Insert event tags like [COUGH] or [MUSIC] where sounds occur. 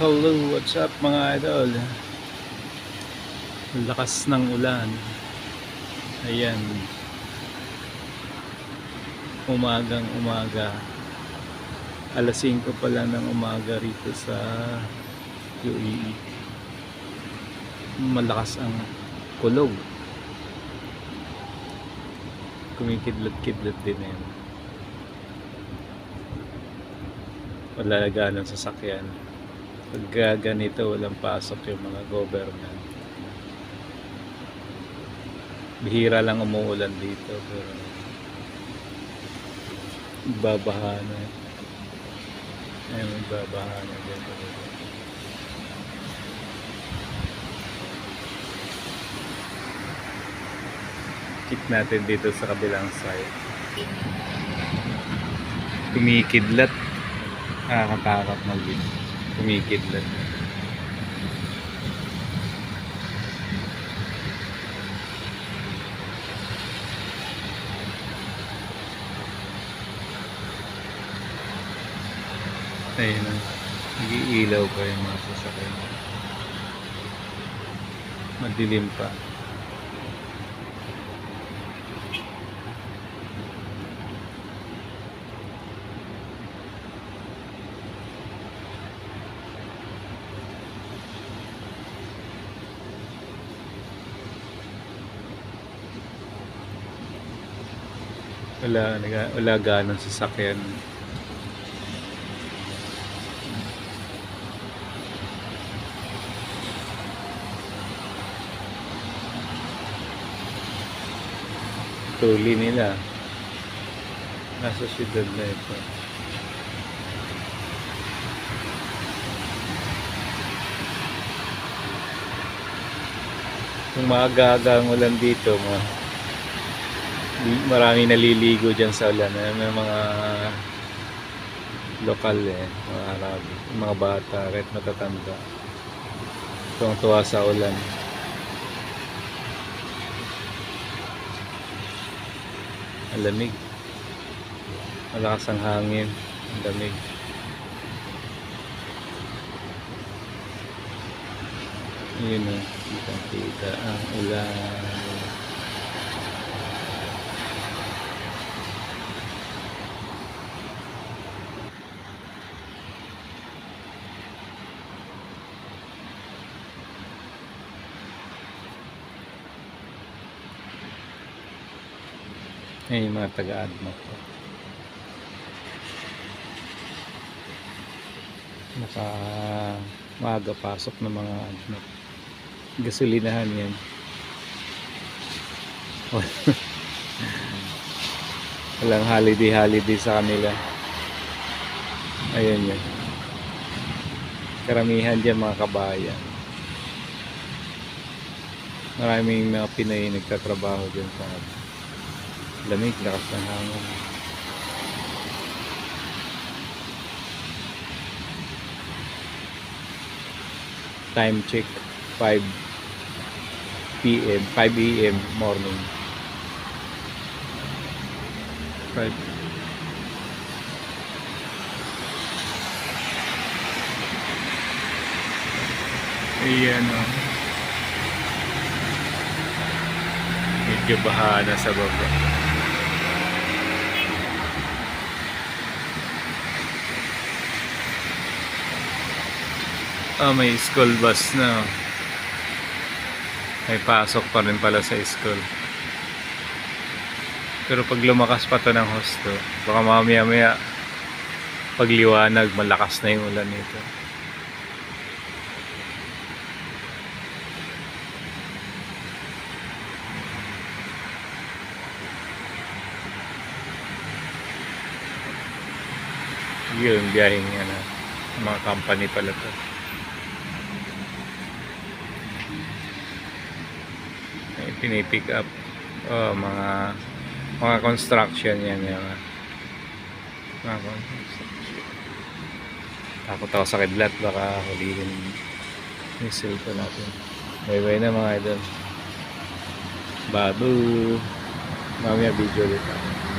Hello, what's up mga idol? Lakas ng ulan. Ayan. Umagang umaga. Alas 5 pa lang ng umaga rito sa UAE. Malakas ang kulog. Kumikidlat-kidlat din yan. Wala ganang sasakyan pag ganito walang pasok yung mga government. Bihira lang umuulan dito pero babaha na. Ayun babaha na dito check natin dito sa kabilang side. Kumikidlat. Nakakatakot mag kumikidlat ayun na. Nag-iilaw pa mga sasakyan. Madilim pa wala, wala, ganang sasakyan tuli nila. Nasa syudad na ito. Kung maaga-aga ulan dito di- marami naliligo dyan sa ulan. Eh. may mga lokal eh mga Arabi mga bata kahit matatanda. Tuwang tuwa sa ulan. Ang lamig. Malakas ang hangin. Ang lamig. Yun o kitang kita ang ulan Ay, yung mga taga-adma po. Naka maaga pasok ng mga adma. Gasolinahan yan. [LAUGHS] Walang holiday-holiday sa kanila. Ayan yan. Karamihan dyan mga kabayan. Maraming mga Pinay nagtatrabaho dyan sa lamig, lakas ng hangin. Time check 5 p.m. 5 a.m. morning. 5 Ayan o. Medyo baha na sa baba. Ah, may school bus na. May pasok pa rin pala sa school. Pero pag lumakas pa to ng husto, baka mamaya maya pagliwanag, malakas na yung ulan nito. Yun, biyaheng ano, mga company pala to. Ay, pinipick up oh, mga mga construction yan mga, mga construction. Takot ako sa kidlat baka hulihin yung cellphone natin. Bye bye na mga idol. Babu. Mamaya video ulit ako